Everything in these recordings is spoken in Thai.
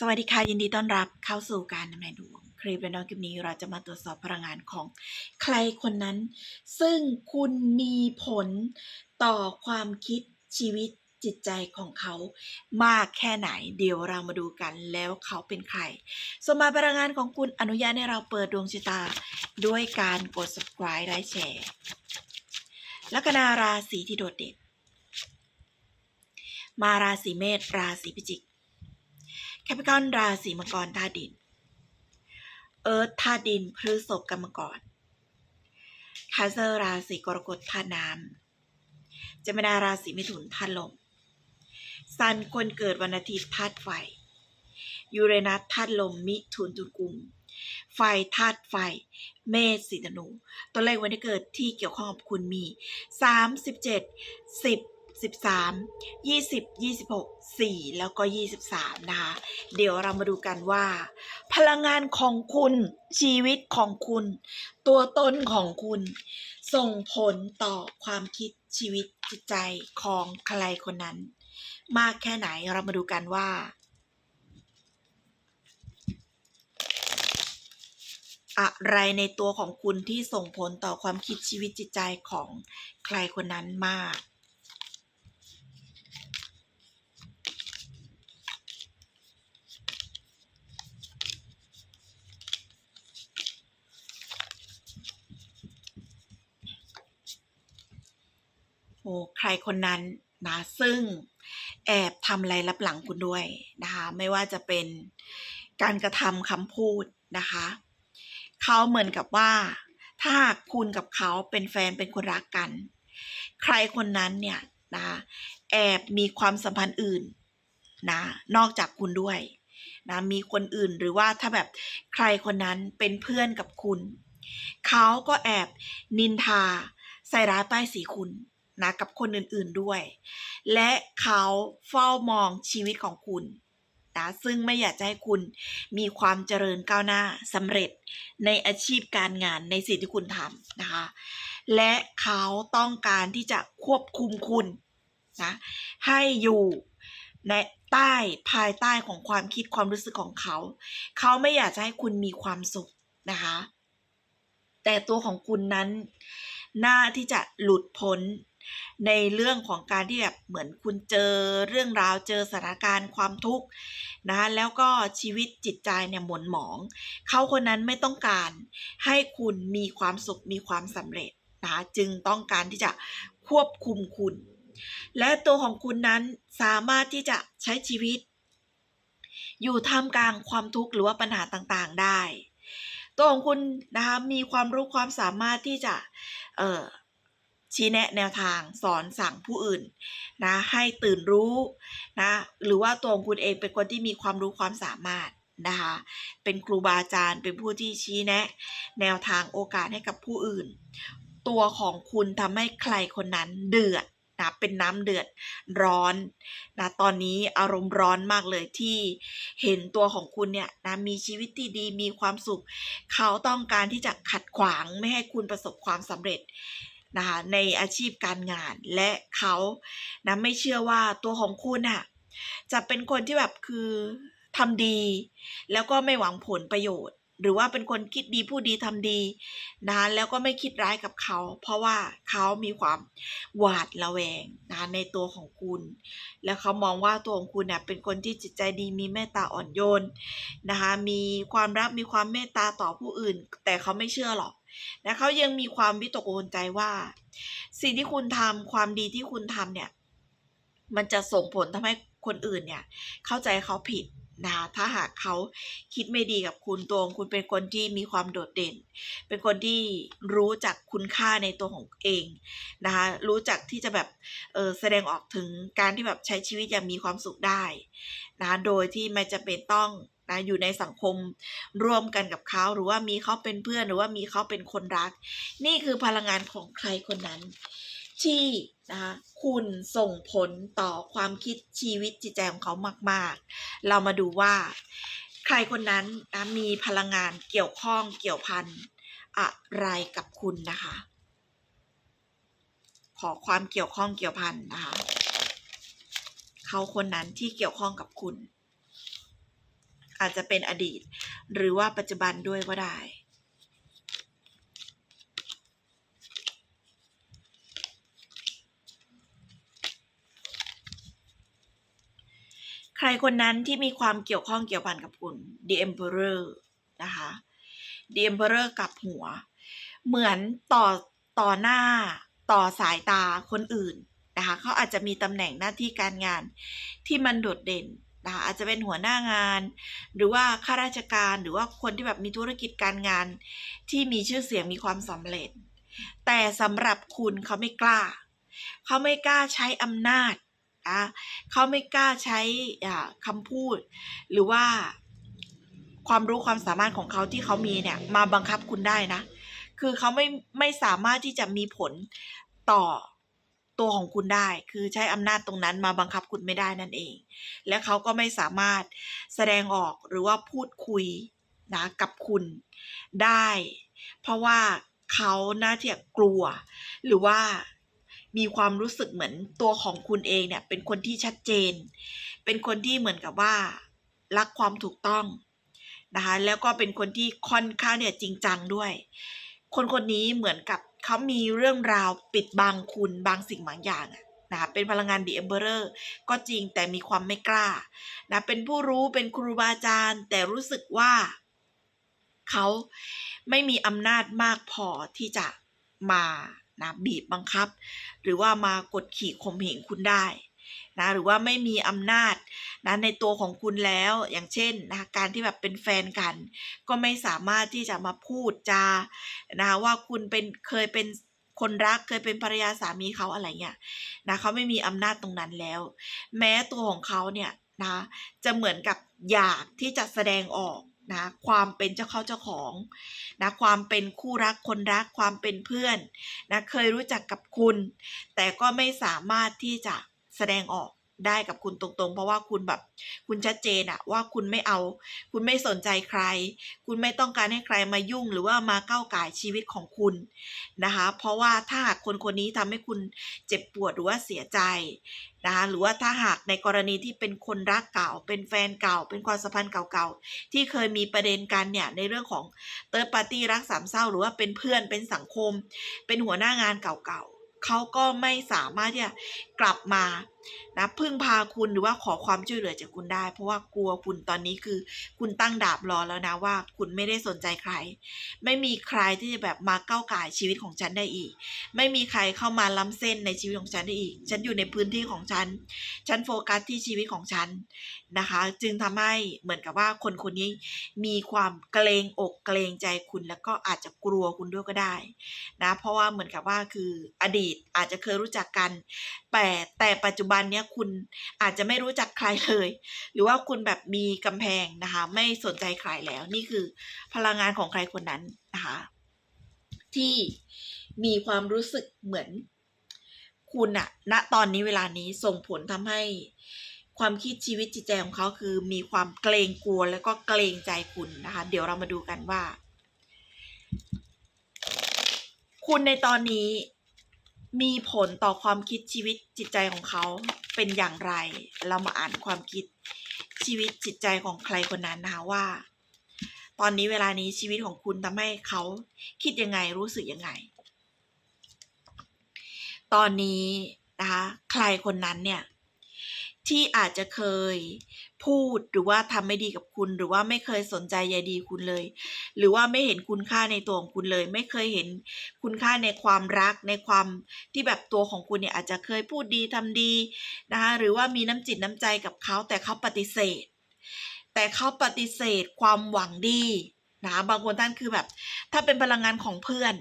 สวัสดีค่ะ ยินดีต้อนรับเข้าสู่การทำนายดวง คลิปและนองคลิปนี้เราจะมาตรวจสอบพลังงานของใครคนนั้น ซึ่งคุณมีผลต่อความคิดชีวิตจิตใจของเขามากแค่ไหน เดี๋ยวเรามาดูกันแล้วเขาเป็นใคร สมมาพลังงานของคุณอนุญาตให้เราเปิดดวงชะตา ด้วยการกด subscribe และแชร์ลัคนาราศีที่โดดเด่นมาราศีเมษราศีพิจิก แคปิคอนราศีมังกรธาดิน เอิร์ธธาดินพฤษภกรรมกรคาเซอร์ราศีกรกฎธาน้ำเจมินาราศีมิถุนธาลมซันคนเกิดวันอาทิตย์ธาตุไฟ ยูเรนัสธาตุลมมิถุนตุลกุม ไฟธาตุไฟ เมษสิงห์ธนู ตัวเลขวันที่เกิดที่เกี่ยวข้องกับคุณมี 37 10 13 20 26 4 แล้วก็ 23 นะคะ เดี๋ยวเรามาดูกันว่า พลังงานของคุณชีวิตของคุณ ตัวตนของคุณ ส่งผลต่อความคิดชีวิตจิตใจของใครคนนั้น มากแค่ไหนเรามาดูกันว่าอะไรในตัวของคุณที่ส่งผลต่อความคิดชีวิตจิตใจของใครคนนั้นมาก ใครคนนั้นนะซึ่งแอบทำอะไรรับหลังคุณด้วยนะคะไม่ว่าจะเป็นการกระทำคำพูดนะคะเขาเหมือนกับว่า ถ้าคุณกับเขาเป็นแฟนเป็นคนรักกัน ใครคนนั้นเนี่ยนะแอบมีความสัมพันธ์อื่นนะนอกจากคุณด้วยนะมีคนอื่นหรือว่าถ้าแบบใครคนนั้นเป็นเพื่อนกับคุณ เขาก็แอบนินทาใส่ร้ายป้ายสีคุณ นะกับคนอื่นๆด้วย และเขาเฝ้ามองชีวิตของคุณนะซึ่งไม่อยากจะให้คุณมีความเจริญก้าวหน้าสำเร็จในอาชีพการงานในสิ่งที่คุณทำนะคะ และเขาต้องการที่จะควบคุมคุณนะให้อยู่ในใต้ภายใต้ของความคิดความรู้สึกของเขา เขาไม่อยากจะให้คุณมีความสุขนะคะ แต่ตัวของคุณนั้นน่าที่จะหลุดพ้น ในเรื่องของการที่แบบเหมือนคุณเจอเรื่องราวเจอสถานการณ์ความทุกข์นะแล้วก็ชีวิตจิตใจเนี่ยหม่นหมอง เขาคนนั้นไม่ต้องการให้คุณมีความสุขมีความสำเร็จนะจึงต้องการที่จะควบคุมคุณ และตัวของคุณนั้นสามารถที่จะใช้ชีวิต อยู่ท่ามกลางความทุกข์หรือว่าปัญหาต่างๆได้ ตัวของคุณนะคะมีความรู้ความสามารถที่จะเออ ชี้แนะแนวทางสอนสั่งผู้อื่นนะให้ตื่นรู้นะหรือว่าตัวของคุณเองเป็นคนที่มีความรู้ความสามารถนะคะเป็นครูบาอาจารย์เป็นผู้ที่ชี้แนะ แนวทางโอกาสให้กับผู้อื่น ตัวของคุณทำให้ใครคนนั้นเดือดนะเป็นน้ำเดือดร้อนนะตอนนี้อารมณ์ร้อนมากเลยที่เห็นตัวของคุณเนี่ยนะมีชีวิตที่ดีมีความสุข เขาต้องการที่จะขัดขวางไม่ให้คุณประสบความสำเร็จ นะคะในอาชีพการงานและเขานะไม่เชื่อว่าตัวของคุณอะจะเป็นคนที่แบบคือทำดี แล้วก็ไม่หวังผลประโยชน์ หรือว่าเป็นคนคิดดีพูดดีทำดีนะแล้วก็ไม่คิดร้ายกับเขา เพราะว่าเขามีความหวาดระแวงนะในตัวของคุณ แล้วเขามองว่าตัวของคุณเนี่ยเป็นคนที่จิตใจดีมีเมตตาอ่อนโยนนะคะมีความรักมีความเมตตาต่อผู้อื่น แต่เขาไม่เชื่อหรอก และเขายังมีความวิตกกังวลใจว่า สิ่งที่คุณทำความดีที่คุณทำเนี่ย มันจะส่งผลทำให้คนอื่นเนี่ย เข้าใจเขาผิดนะคะถ้าหากเขาคิดไม่ดีกับคุณตัวคุณเป็นคนที่มีความโดดเด่น เป็นคนที่รู้จักคุณค่าในตัวของเองนะคะรู้จักที่จะแบบเออแสดงออกถึงการที่แบบใช้ชีวิตอย่างมีความสุขได้นะโดยที่ไม่จะเป็นต้อง นะอยู่ในสังคมร่วมกันกับเขาหรือว่ามีเขาเป็นเพื่อนหรือว่ามีเขาเป็นคนรัก นี่คือพลังงานของใครคนนั้น ที่นะคะคุณส่งผลต่อความคิดชีวิตจิตใจของเขามาก ๆ เรามาดูว่า ใครคนนั้นนะมีพลังงานเกี่ยวข้องเกี่ยวพันอะไรกับคุณนะคะ ขอความเกี่ยวข้องเกี่ยวพันนะคะ เขาคนนั้นที่เกี่ยวข้องกับคุณ อาจจะเป็นอดีต หรือว่าปัจจุบันด้วยก็ได้ ใครคนนั้นที่มีความเกี่ยวข้องเกี่ยวพันกับคุณ The Emperor นะคะ The Emperor กับหัว เหมือนต่อต่อหน้าต่อสายตาคนอื่นนะคะเขาอาจจะมีตำแหน่งหน้าที่การงานที่มันโดดเด่น นะคะอาจจะเป็นหัวหน้างาน หรือว่าข้าราชการหรือว่าคนที่แบบมีธุรกิจการงาน ที่มีชื่อเสียงมีความสำเร็จ แต่สำหรับคุณเขาไม่กล้า เขาไม่กล้าใช้อำนาจนะเขาไม่กล้าใช้อ่าคำพูด หรือว่าความรู้ความสามารถของเขาที่เขามีเนี่ยมาบังคับคุณได้นะ คือเขาไม่ไม่สามารถที่จะมีผลต่อ ตัวของคุณได้ คือใช้อำนาจตรงนั้นมาบังคับคุณไม่ได้นั่นเอง และเขาก็ไม่สามารถแสดงออกหรือว่าพูดคุยนะกับคุณได้ เพราะว่าเขาน่าที่จะกลัว หรือว่ามีความรู้สึกเหมือนตัวของคุณเองเนี่ยเป็นคนที่ชัดเจน เป็นคนที่เหมือนกับว่า รักความถูกต้องนะคะแล้วก็เป็นคนที่ค่อนข้างเนี่ยจริงจังด้วย คนคนนี้เหมือนกับ เขามีเรื่องราวปิดบังคุณบางสิ่งบางอย่างอะนะคะเป็นพลังงานดีเอเบอร์ก็จริงแต่มีความไม่กล้านะเป็นผู้รู้เป็นครูบาอาจารย์ แต่รู้สึกว่าเขาไม่มีอำนาจมากพอที่จะมานะบีบบังคับ หรือว่ามากดขี่ข่มเหงคุณได้ นะหรือว่าไม่มีอำนาจนะในตัวของคุณแล้วอย่างเช่นนะการที่แบบเป็นแฟนกัน ก็ไม่สามารถที่จะมาพูดจานะว่าคุณเป็นเคยเป็นคนรักเคยเป็นภรรยาสามีเขาอะไรเงี้ยนะเขาไม่มีอำนาจตรงนั้นแล้ว แม้ตัวของเขาเนี่ยนะจะเหมือนกับอยากที่จะแสดงออกนะความเป็นเจ้าเข้าเจ้าของนะความเป็นคู่รักคนรักความเป็นเพื่อนนะเคยรู้จักกับคุณ แต่ก็ไม่สามารถที่จะ แสดงออกได้กับคุณตรงๆ เพราะว่าคุณแบบ คุณชัดเจนอะว่าคุณไม่เอา คุณไม่สนใจใคร คุณไม่ต้องการให้ใครมายุ่ง หรือว่ามาก้าวไก่ชีวิตของคุณนะคะ เพราะว่าถ้าหากคนคนนี้ทำให้คุณเจ็บปวดหรือว่าเสียใจนะคะหรือว่าถ้าหากในกรณีที่เป็นคนรักเก่า เป็นแฟนเก่า เป็นความสัมพันธ์เก่าๆ ที่เคยมีประเด็นกันเนี่ยในเรื่องของเติร์ดปาร์ตี้รักสามเศร้า หรือว่าเป็นเพื่อนเป็นสังคม เป็นหัวหน้างานเก่าๆ เขาก็ไม่สามารถที่จะกลับมานะพึ่งพาคุณหรือว่าขอความช่วยเหลือจากคุณได้ เพราะว่ากลัวคุณตอนนี้คือ คุณตั้งดาบรอแล้วนะว่า คุณไม่ได้สนใจใคร ไม่มีใครที่จะแบบมาก้าวไก่ชีวิตของฉันได้อีก ไม่มีใครเข้ามาล้ำเส้นในชีวิตของฉันได้อีก ฉันอยู่ในพื้นที่ของฉัน ฉันโฟกัสที่ชีวิตของฉันนะคะ จึงทำให้เหมือนกับว่าคนคนนี้มีความเกรงอกเกรงใจคุณแล้วก็อาจจะกลัวคุณด้วยก็ได้นะเพราะว่าเหมือนกับว่าคืออดีตอาจจะเคยรู้จักกันแต่แต่ปัจจุบันเนี้ยคุณอาจจะไม่รู้จักใครเลย หรือว่าคุณแบบมีกำแพงนะคะ ไม่สนใจใครแล้วนี่คือพลังงานของใครคนนั้นนะคะที่มีความรู้สึกเหมือนคุณอะณตอนนี้เวลานี้ส่งผลทำให้ความคิดชีวิตจิตใจของเขาคือมีความเกรงกลัวแล้วก็เกรงใจคุณนะคะ เดี๋ยวเรามาดูกันว่า คุณในตอนนี้ มีผลต่อความคิดชีวิตจิตใจของเขาเป็นอย่างไร เรามาอ่านความคิดชีวิตจิตใจของใครคนนั้นนะคะว่า ตอนนี้เวลานี้ชีวิตของคุณทำให้เขาคิดยังไงรู้สึกยังไง ตอนนี้นะคะใครคนนั้นเนี่ย ที่อาจจะเคยพูดหรือว่าทำไม่ดีกับคุณ หรือว่าไม่เคยสนใจใยดีคุณเลย หรือว่าไม่เห็นคุณค่าในตัวของคุณเลย ไม่เคยเห็นคุณค่าในความรักในความที่แบบตัวของคุณเนี่ยอาจจะเคยพูดดีทำดีนะคะหรือว่ามีน้ำจิตน้ำใจกับเขาแต่เขาปฏิเสธ แต่เขาปฏิเสธความหวังดีนะะบางคนท่านคือแบบ ถ้าเป็นพลังงานของเพื่อน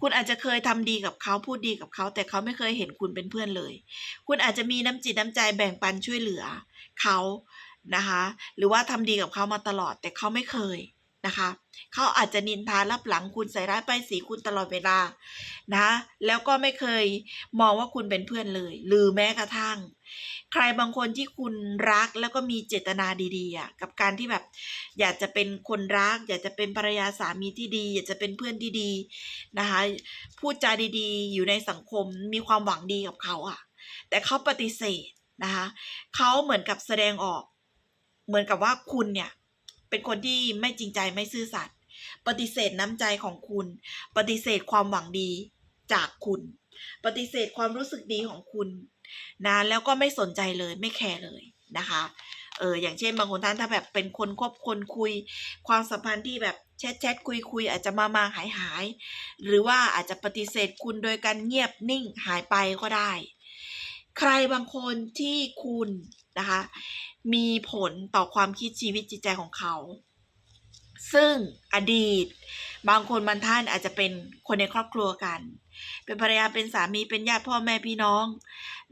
คุณอาจจะเคยทำดีกับเขาพูดดีกับเขา แต่เขาไม่เคยเห็นคุณเป็นเพื่อนเลย คุณอาจจะมีน้ำจิตน้ำใจแบ่งปันช่วยเหลือเขานะคะ หรือว่าทำดีกับเขามาตลอด แต่เขาไม่เคยนะคะเขาอาจจะนินทารับหลังคุณใส่ร้ายป้ายสีคุณตลอดเวลานะแล้วก็ไม่เคยมองว่าคุณเป็นเพื่อนเลย หรือแม้กระทั่ง รบางคนที่คุณรักแล้วก็มีเจตนาดีๆอะกับการที่แบบ อยากจะเป็นคนรัก อยากจะเป็นภรรยาสามีที่ดี อยากจะเป็นเพื่อนที่ดีนะคะพูดจาดีๆ อยู่ในสังคมมีความหวังดีกับเขาอะ แต่เขาปฏิเสธนะคะเขาเหมือนกับแสดงออก เหมือนกับว่าคุณเนี่ยเป็นคนที่ไม่จริงใจไม่ซื่อสัตย์ปฏิเสธน้ำใจของคุณ ปฏิเสธความหวังดีจากคุณ ปฏิเสธความรู้สึกดีของคุณ นะแล้วก็ไม่สนใจเลยไม่แคร์เลยนะคะเอออย่างเช่นบางคนท่านถ้าแบบเป็นคนคบคนคุย ความสัมพันธ์ที่แบบแชทแชทคุยคุยอาจจะมามาหายหายหรือว่าอาจจะปฏิเสธคุณโดยการเงียบนิ่งหายไปก็ได้ ใครบางคนที่คุณนะคะมีผลต่อความคิดชีวิตจิตใจของเขา ซึ่งอดีต บางคนบางท่านอาจจะเป็นคนในครอบครัวกัน เป็นภรรยาเป็นสามีเป็นญาติพ่อแม่พี่น้อง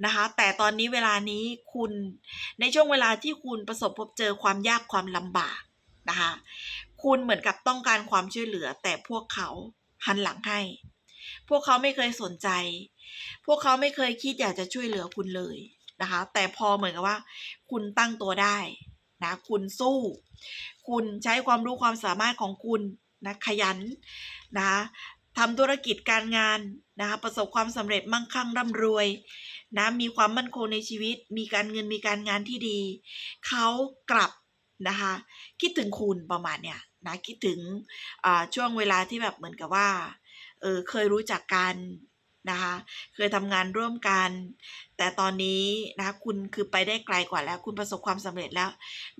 นะคะ แต่ตอนนี้เวลานี้คุณในช่วงเวลาที่คุณประสบพบเจอความยากความลำบากนะคะคุณเหมือนกับต้องการความช่วยเหลือ แต่พวกเขาหันหลังให้ พวกเขาไม่เคยสนใจ พวกเขาไม่เคยคิดอยากจะช่วยเหลือคุณเลยนะคะ แต่พอเหมือนกับว่า คุณตั้งตัวได้นะคุณสู้ คุณใช้ความรู้ความสามารถของคุณ นะขยันนะทำธุรกิจการงานนะคะประสบความสำเร็จมั่งคั่งร่ำรวยนะมีความมั่นคงในชีวิต มีการเงินมีการงานที่ดี เขากลับนะคะคิดถึงคุณประมาณเนี้ยนะคิดถึงช่วงเวลาที่แบบเหมือนกับว่าเออเคยรู้จักกัน นะคะ เคยทำงานร่วมกัน แต่ตอนนี้นะคุณคือไปได้ไกลกว่าแล้ว คุณประสบความสำเร็จแล้ว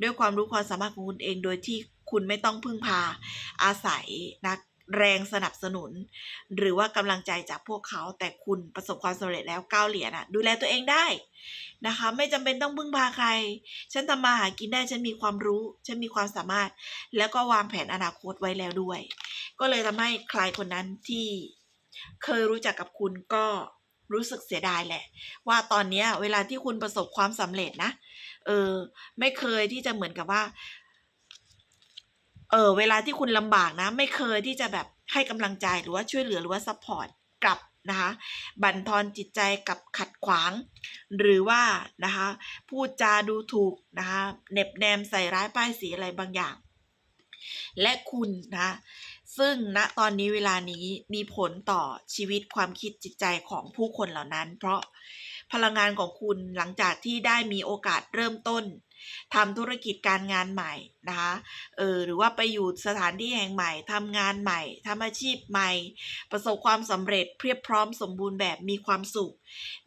ด้วยความรู้ความสามารถของคุณเองโดยที่คุณไม่ต้องพึ่งพาอาศัยนะแรงสนับสนุน หรือว่ากำลังใจจากพวกเขาแต่คุณประสบความสำเร็จแล้วก้าวเหรียญอะดูแลตัวเองได้นะคะ ไม่จำเป็นต้องพึ่งพาใคร ฉันทำมาหากินได้ฉันมีความรู้ ฉันมีความสามารถ แล้วก็วางแผนอนาคตไว้แล้วด้วย ก็เลยทำให้ใครคนนั้นที่ เคยรู้จักกับคุณก็รู้สึกเสียดายแหละ ว่าตอนนี้เวลาที่คุณประสบความสำเร็จนะ เออ ไม่เคยที่จะเหมือนกับว่า เออ เวลาที่คุณลำบากนะ ไม่เคยที่จะแบบให้กำลังใจหรือว่าช่วยเหลือหรือว่าซัพพอร์ตกลับนะคะบั่นทอนจิตใจกับขัดขวาง หรือว่านะคะพูดจาดูถูกนะคะเน็บแนมใส่ร้ายป้ายสีอะไรบางอย่าง และคุณนะ ซึ่งณตอนนี้เวลานี้มีผลต่อชีวิตความคิดจิตใจของผู้คนเหล่านั้น เพราะพลังงานของคุณหลังจากที่ได้มีโอกาสเริ่มต้น ทำธุรกิจการงานใหม่นะคะเออหรือว่าไปอยู่สถานที่แห่งใหม่ทำงานใหม่ทำอาชีพใหม่ ประสบความสำเร็จเพียบพร้อมสมบูรณ์แบบมีความสุข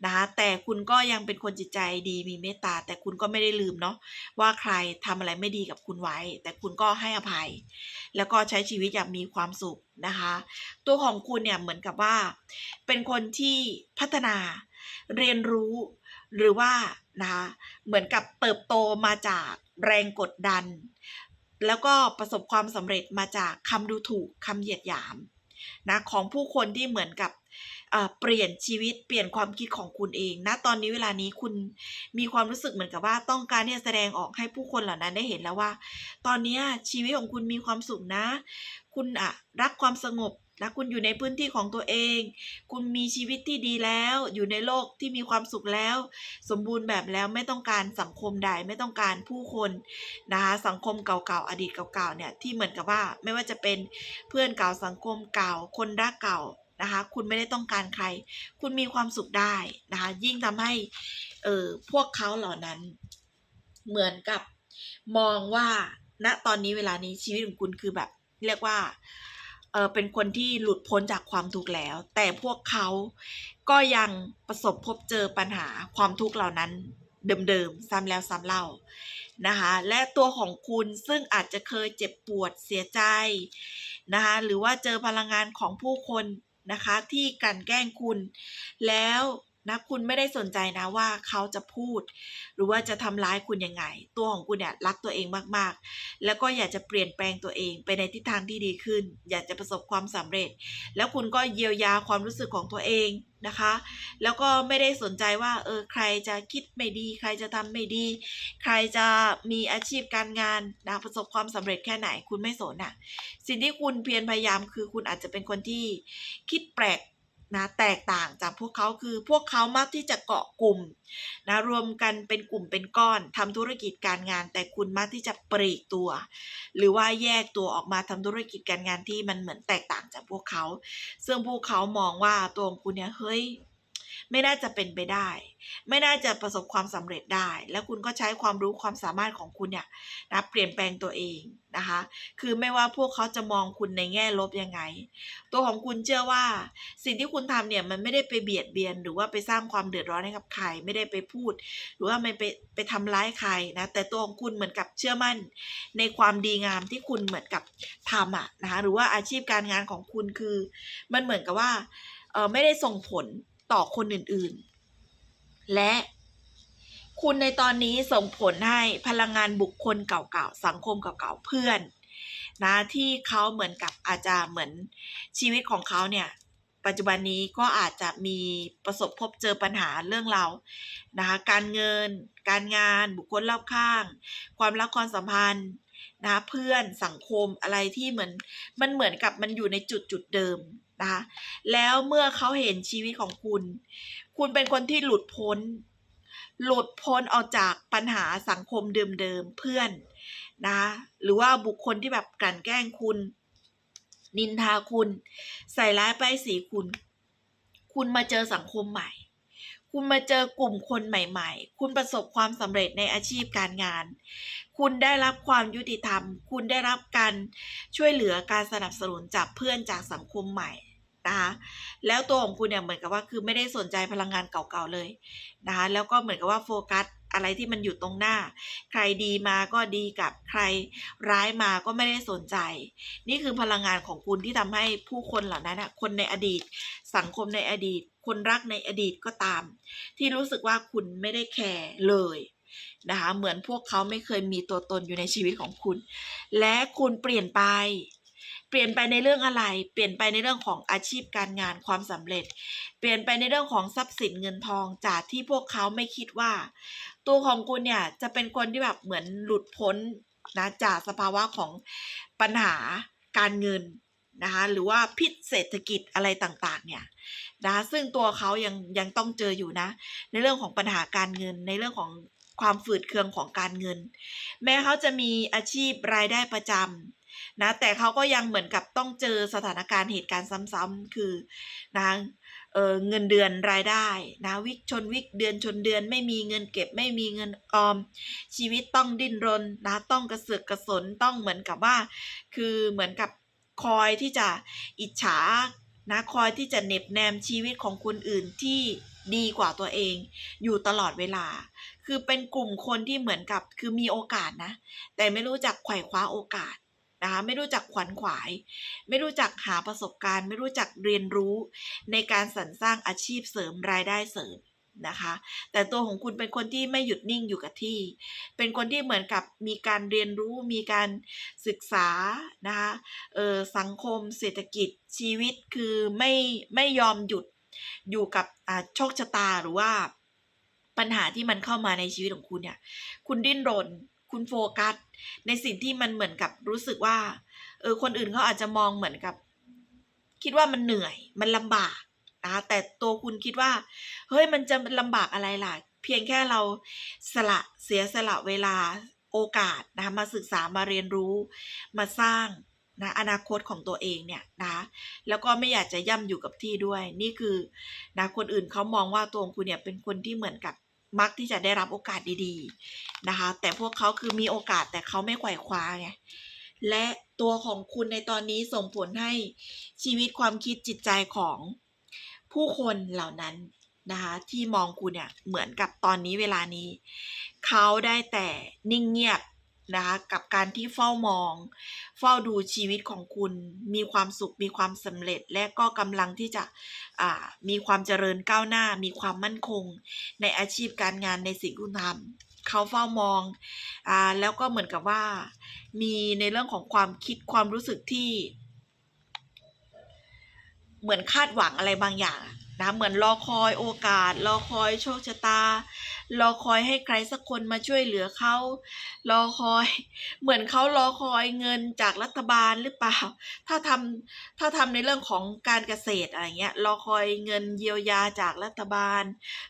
นะคะแต่คุณก็ยังเป็นคนจิตใจดีมีเมตตา แต่คุณก็ไม่ได้ลืมเนาะว่าใครทำอะไรไม่ดีกับคุณไว้ แต่คุณก็ให้อภัย แล้วก็ใช้ชีวิตอย่างมีความสุขนะคะ ตัวของคุณเนี่ยเหมือนกับว่า เป็นคนที่พัฒนาเรียนรู้หรือว่า นะคะเหมือนกับเติบโตมาจากแรงกดดัน แล้วก็ประสบความสำเร็จมาจากคำดูถูกคำเหยียดหยามนะของผู้คนที่เหมือนกับเปลี่ยนชีวิตเปลี่ยนความคิดของคุณเองนะตอนนี้เวลานี้คุณมีความรู้สึกเหมือนกับว่าต้องการที่จะแสดงออกให้ผู้คนเหล่านั้นได้เห็นแล้วว่า ตอนนี้ชีวิตของคุณมีความสุขนะ คุณอะรักความสงบ นะคุณอยู่ในพื้นที่ของตัวเอง คุณมีชีวิตที่ดีแล้ว อยู่ในโลกที่มีความสุขแล้ว สมบูรณ์แบบแล้วไม่ต้องการสังคมใดไม่ต้องการผู้คนนะคะสังคมเก่าๆอดีตเก่าๆเนี่ยที่เหมือนกับว่าไม่ว่าจะเป็นเพื่อนเก่าสังคมเก่า คนรักเก่านะคะคุณไม่ได้ต้องการใคร คุณมีความสุขได้นะคะยิ่งทำให้เออพวกเขาเหล่านั้นเหมือนกับมองว่าณตอนนี้เวลานี้ชีวิตของคุณคือแบบ เรียกว่า ออเป็นคนที่หลุดพ้นจากความทุกข์แล้ว แต่พวกเขาก็ยังประสบพบเจอปัญหาความทุกข์เหล่านั้นเดิมๆซ้ำแล้วซ้ำเล่านะคะและตัวของคุณซึ่งอาจจะเคยเจ็บปวดเสียใจนะคะหรือว่าเจอพลังงานของผู้คนนะคะที่กันแกล้งคุณ แล้ว นะคุณไม่ได้สนใจนะว่าเขาจะพูด หรือว่าจะทำร้ายคุณยังไง ตัวของคุณเนี่ยรักตัวเองมากๆ แล้วก็อยากจะเปลี่ยนแปลงตัวเองไปในทิศทางที่ดีขึ้น อยากจะประสบความสำเร็จ แล้วคุณก็เยียวยาความรู้สึกของตัวเองนะคะ แล้วก็ไม่ได้สนใจว่าเออใครจะคิดไม่ดี ใครจะทำไม่ดี ใครจะมีอาชีพการงานนะประสบความสำเร็จแค่ไหน คุณไม่สนอะสิ่งที่คุณเพียรพยายามคือคุณอาจจะเป็นคนที่คิดแปลก นะแตกต่างจากพวกเขาคือพวกเขามักที่จะเกาะกลุ่มนะรวมกันเป็นกลุ่มเป็นก้อนทำธุรกิจการงาน แต่คุณมักที่จะปลีกตัว หรือว่าแยกตัวออกมาทำธุรกิจการงานที่มันเหมือนแตกต่างจากพวกเขา ซึ่งพวกเขามองว่าตัวของคุณเนี่ยเฮ้ย ไม่น่าจะเป็นไปได้ ไม่น่าจะประสบความสำเร็จได้ แล้วคุณก็ใช้ความรู้ความสามารถของคุณเนี่ยนะเปลี่ยนแปลงตัวเองนะคะ คือไม่ว่าพวกเขาจะมองคุณในแง่ลบยังไง ตัวของคุณเชื่อว่า สิ่งที่คุณทำเนี่ยมันไม่ได้ไปเบียดเบียน หรือว่าไปสร้างความเดือดร้อนให้กับใคร ไม่ได้ไปพูด หรือว่าไม่ไปไปทำร้ายใครนะ แต่ตัวของคุณเหมือนกับเชื่อมั่น ในความดีงามที่คุณเหมือนกับทำอะนะคะ หรือว่าอาชีพการงานของคุณคือ มันเหมือนกับว่า เออไม่ได้ส่งผล ต่อคนอื่นๆ และคุณในตอนนี้ส่งผลให้พลังงานบุคคลเก่าๆ สังคมเก่าๆ เพื่อนนะที่เขาเหมือนกับอาจจะเหมือนชีวิตของเขาเนี่ย ปัจจุบันนี้ก็อาจจะมีประสบพบเจอปัญหาเรื่องเรานะคะการเงิน การงานบุคคลรอบข้าง ความรักความสัมพันธ์ นะเพื่อนสังคมอะไรที่เหมือนมันเหมือนกับมันอยู่ในจุดจุดเดิมนะคะแล้วเมื่อเขาเห็นชีวิตของคุณ คุณเป็นคนที่หลุดพ้น หลุดพ้นออกจากปัญหาสังคมเดิมๆเพื่อนนะหรือว่าบุคคลที่แบบกลั่นแกล้งคุณ นินทาคุณ ใส่ร้ายป้ายสีคุณ คุณมาเจอสังคมใหม่ คุณมาเจอกลุ่มคนใหม่ ๆ คุณประสบความสำเร็จในอาชีพการงาน คุณได้รับความยุติธรรม คุณได้รับการช่วยเหลือการสนับสนุนจากเพื่อนจากสังคมใหม่นะคะแล้วตัวของคุณเนี่ยเหมือนกับว่าคือไม่ได้สนใจพลังงานเก่าๆเลยนะคะแล้วก็เหมือนกับว่าโฟกัส อะไรที่มันอยู่ตรงหน้า ใครดีมาก็ดีกับใครร้ายมาก็ไม่ได้สนใจ นี่คือพลังงานของคุณที่ทำให้ผู้คนเหล่านั้นนะคนในอดีต สังคมในอดีต คนรักในอดีตก็ตาม ที่รู้สึกว่าคุณไม่ได้แคร์เลยนะคะเหมือนพวกเขาไม่เคยมีตัวตนอยู่ในชีวิตของคุณ และคุณเปลี่ยนไป เปลี่ยนไปในเรื่องอะไร เปลี่ยนไปในเรื่องของอาชีพการงานความสำเร็จ เปลี่ยนไปในเรื่องของทรัพย์สินเงินทองจากที่พวกเขาไม่คิดว่า ตัวของคุณเนี่ยจะเป็นคนที่แบบเหมือนหลุดพ้นนะจากสภาวะของปัญหาการเงินนะคะหรือว่าพิษเศรษฐกิจอะไรต่างๆเนี่ยนะคะซึ่งตัวเขายังยังต้องเจออยู่นะ ในเรื่องของปัญหาการเงิน ในเรื่องของความฝืดเคืองของการเงิน แม้เขาจะมีอาชีพรายได้ประจำ นะแต่เขาก็ยังเหมือนกับต้องเจอสถานการณ์เหตุการณ์ซ้ำๆคือนะเออเงินเดือนรายได้นะวิกชนวิกเดือนชนเดือน ไม่มีเงินเก็บไม่มีเงินออม ชีวิตต้องดิ้นรนนะต้องกระเสือกกระสนต้องเหมือนกับว่า คือเหมือนกับคอยที่จะอิจฉานะคอยที่จะเหน็บแนมชีวิตของคนอื่นที่ดีกว่าตัวเอง อยู่ตลอดเวลา คือเป็นกลุ่มคนที่เหมือนกับคือมีโอกาสนะ แต่ไม่รู้จักไขว่คว้าโอกาส นะคะไม่รู้จักขวัญขวาย ไม่รู้จักหาประสบการณ์ ไม่รู้จักเรียนรู้ในการสรรสร้างอาชีพเสริมรายได้เสริมนะคะ แต่ตัวของคุณเป็นคนที่ไม่หยุดนิ่งอยู่กับที่ เป็นคนที่เหมือนกับมีการเรียนรู้มีการศึกษานะคะเออสังคมเศรษฐกิจชีวิตคือไม่ไม่ยอมหยุดอยู่กับอ่าโชคชะตาหรือว่าปัญหาที่มันเข้ามาในชีวิตของคุณเนี่ย คุณดิ้นรน คุณโฟกัส ในสิ่งที่มันเหมือนกับรู้สึกว่า เออ คนอื่นเขาอาจจะมองเหมือนกับ คิดว่ามันเหนื่อย มันลำบากนะแต่ตัวคุณคิดว่า เฮ้ย มันจะลำบากอะไรล่ะ เพียงแค่เราสละเสียสละเวลาโอกาสนะคะมาศึกษามาเรียนรู้ มาสร้างนะอนาคตของตัวเองเนี่ยนะแล้วก็ไม่อยากจะย่ำอยู่กับที่ด้วย นี่คือนะคนอื่นเขามองว่าตัวคุณเนี่ยเป็นคนที่เหมือนกับ มักที่จะได้รับโอกาสดีๆนะคะ แต่พวกเขาคือมีโอกาสแต่เขาไม่ไขว่คว้าไงและตัวของคุณในตอนนี้ส่งผลให้ชีวิตความคิดจิตใจของผู้คนเหล่านั้นนะคะที่มองคุณเนี่ยเหมือนกับตอนนี้เวลานี้ เขาได้แต่นิ่งเงียบ นะคะกับการที่เฝ้ามอง เฝ้าดูชีวิตของคุณมีความสุขมีความสำเร็จ และก็กำลังที่จะมีความเจริญก้าวหน้า มีความมั่นคง ในอาชีพการงานในสิ่งที่คุณทำเขาเฝ้ามองอแล้วก็เหมือนกับว่า มีในเรื่องของความคิดความรู้สึกที่ เหมือนคาดหวังอะไรบางอย่าง นะเหมือนรอคอยโอกาส รอคอยโชคชะตา รอคอยให้ใครสักคนมาช่วยเหลือเขารอคอย เหมือนเขารอคอยเงินจากรัฐบาลหรือเปล่า ถ้าทำถ้าทำในเรื่องของการเกษตรอะไรเงี้ยรอคอยเงินเยียวยาจากรัฐบาล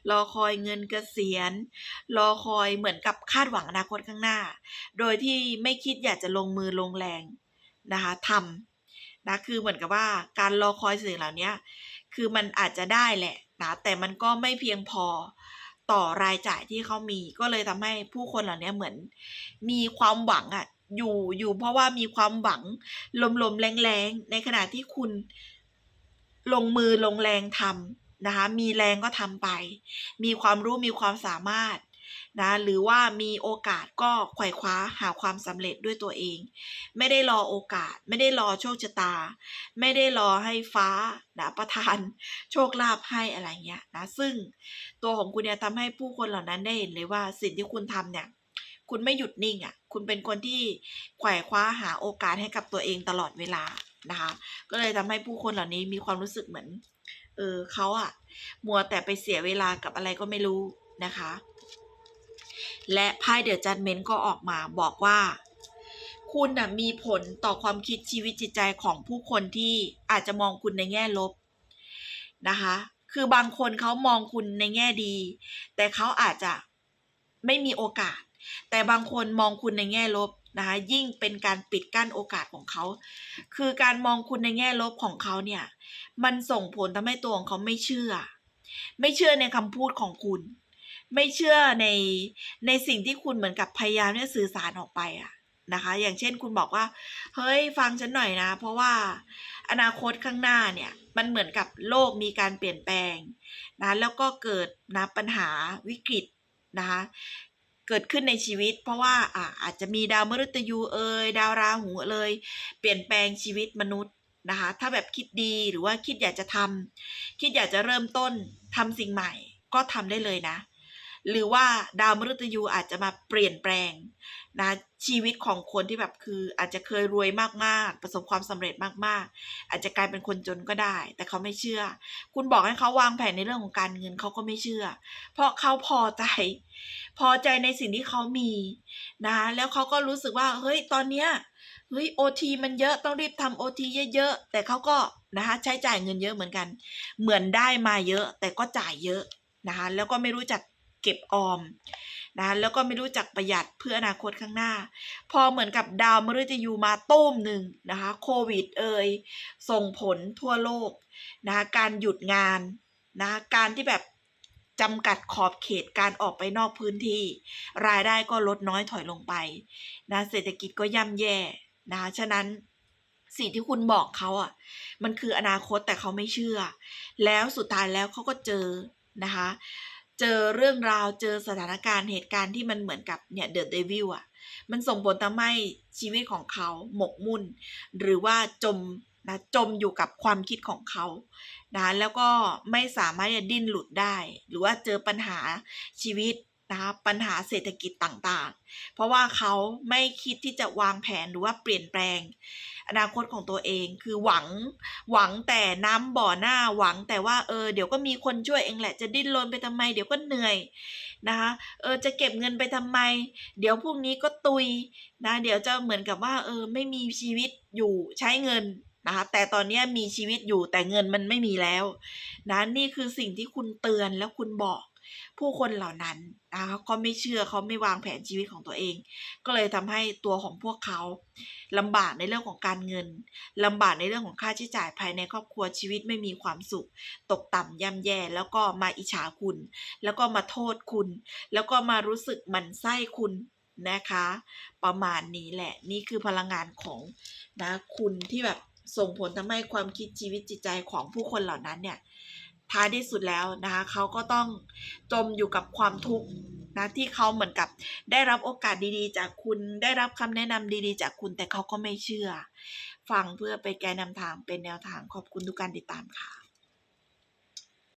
รอคอยเงินเกษียณ รอคอยเหมือนกับคาดหวังอนาคตข้างหน้า โดยที่ไม่คิดอยากจะลงมือลงแรงนะคะทำนะคือเหมือนกับว่าการรอคอยสิ่งเหล่านี้ คือมันอาจจะได้แหละนะแต่มันก็ไม่เพียงพอต่อรายจ่ายที่เขามี ก็เลยทำให้ผู้คนเหล่านี้เหมือน มีความหวังอะอยู่อยู่เพราะว่ามีความหวังลมๆแรงๆในขณะที่คุณลงมือลงแรงทำนะคะ มีแรงก็ทำไป มีความรู้มีความสามารถ นะหรือว่ามีโอกาสก็ไขว่คว้าหาความสำเร็จด้วยตัวเอง ไม่ได้รอโอกาส ไม่ได้รอโชคชะตา ไม่ได้รอให้ฟ้านะประทานโชคลาภให้อะไรเงี้ยนะซึ่งตัวของคุณเนี่ยทำให้ผู้คนเหล่านั้นได้เห็นเลยว่าสิ่งที่คุณทำเนี่ยคุณไม่หยุดนิ่งอะ่ะ คุณเป็นคนที่ไขว่คว้าหาโอกาสให้กับตัวเองตลอดเวลานะคะ ก็เลยทำให้ผู้คนเหล่านี้มีความรู้สึกเหมือน เออเขาอะ มัวแต่ไปเสียเวลากับอะไรก็ไม่รู้นะคะ และไพ่เดอะจัดเมนต์ก็ออกมาบอกว่า คุณนะมีผลต่อความคิดชีวิตจิตใจของผู้คนที่อาจจะมองคุณในแง่ลบนะคะ คือบางคนเขามองคุณในแง่ดี แต่เขาอาจจะไม่มีโอกาส แต่บางคนมองคุณในแง่ลบนะคะยิ่งเป็นการปิดกั้นโอกาสของเขา คือการมองคุณในแง่ลบของเขาเนี่ย มันส่งผลทำให้ตัวของเขาไม่เชื่อ ไม่เชื่อในคำพูดของคุณ ไม่เชื่อในในสิ่งที่คุณเหมือนกับพยายามเนี่ยสื่อสารออกไปอะนะคะ อย่างเช่นคุณบอกว่า เฮ้ยฟังฉันหน่อยนะ เพราะว่าอนาคตข้างหน้าเนี่ย มันเหมือนกับโลกมีการเปลี่ยนแปลงนะแล้วก็เกิดนะปัญหาวิกฤตนะคะเกิดขึ้นในชีวิต เพราะว่าอ่าอาจจะมีดาวมฤตยูเอยดาวราหูเลยเปลี่ยนแปลงชีวิตมนุษย์นะคะถ้าแบบคิดดีหรือว่าคิดอยากจะทำคิดอยากจะเริ่มต้นทำสิ่งใหม่ ก็ทำได้เลยนะ หรือว่าดาวมฤตยูอาจจะมาเปลี่ยนแปลงนะชีวิตของคนที่แบบคืออาจจะเคยรวยมากๆ ประสบความสำเร็จมากๆ อาจจะกลายเป็นคนจนก็ได้ แต่เขาไม่เชื่อ คุณบอกให้เขาวางแผนในเรื่องของการเงินเขาก็ไม่เชื่อ เพราะเขาพอใจ พอใจในสิ่งที่เขามีนะแล้วเขาก็รู้สึกว่าเฮ้ยตอนเนี้ยเฮ้ยโอทีมันเยอะต้องรีบทำโอทีเยอะๆแต่เขาก็นะคะใช้จ่ายเงินเยอะเหมือนกัน เหมือนได้มาเยอะ แต่ก็จ่ายเยอะนะคะแล้วก็ไม่รู้จัก เก็บออมนะแล้วก็ไม่รู้จักประหยัดเพื่ออนาคตข้างหน้า พอเหมือนกับดาวมฤตยูมาตุ้มหนึ่งนะคะโควิดเอ่ยส่งผลทั่วโลกนะะการหยุดงานนะะการที่แบบจำกัดขอบเขตการออกไปนอกพื้นที่ รายได้ก็ลดน้อยถอยลงไปนะเศรษฐกิจก็ย่ำแย่นะะฉะนั้นสิ่งที่คุณบอกเขาอะ มันคืออนาคตแต่เขาไม่เชื่อ แล้วสุดท้ายแล้วเขาก็เจอนะคะ เจอเรื่องราวเจอสถานการณ์เหตุการณ์ที่มันเหมือนกับเนี่ยเดอะเดวิลอะ มันส่งผลทำให้ชีวิตของเขาหมกมุ่น หรือว่าจมนะจมอยู่กับความคิดของเขานะแล้วก็ไม่สามารถจะดิ้นหลุดได้ หรือว่าเจอปัญหาชีวิต นะคะปัญหาเศรษฐกิจต่างๆ เพราะว่าเขาไม่คิดที่จะวางแผนหรือว่าเปลี่ยนแปลง อนาคตของตัวเองคือหวังหวังแต่น้ำบ่อหน้าหวังแต่ว่าเออเดี๋ยวก็มีคนช่วยเองแหละจะดิ้นรนไปทำไม เดี๋ยวก็เหนื่อยนะคะเออจะเก็บเงินไปทำไม เดี๋ยวพรุ่งนี้ก็ตุยนะเดี๋ยวจะเหมือนกับว่าเออไม่มีชีวิตอยู่ใช้เงินนะคะแต่ตอนนี้มีชีวิตอยู่แต่เงินมันไม่มีแล้วนะนี่คือสิ่งที่คุณเตือนแล้วคุณบอก ผู้คนเหล่านั้นนะคะก็ไม่เชื่อเขาไม่วางแผนชีวิตของตัวเอง ก็เลยทำให้ตัวของพวกเขาลำบากในเรื่องของการเงินลำบากในเรื่องของค่าใช้จ่ายภายในครอบครัวชีวิตไม่มีความสุข ตกต่ำย่ำแย่แล้วก็มาอิจฉาคุณ แล้วก็มาโทษคุณ แล้วก็มารู้สึกหมันไส้คุณนะคะ ประมาณนี้แหละนี่คือพลังงานของนะคุณที่แบบส่งผลทำให้ความคิดชีวิตจิตใจของผู้คนเหล่านั้นเนี่ย ท้ายที่สุดแล้วนะคะเขาก็ต้องจมอยู่กับความทุกข์นะที่เขาเหมือนกับได้รับโอกาสดีๆ จากคุณได้รับคำแนะนำดีๆ จากคุณแต่เขาก็ไม่เชื่อ ฟังเพื่อไปแกนนำทางเป็นแนวทางขอบคุณทุกการติดตามค่ะ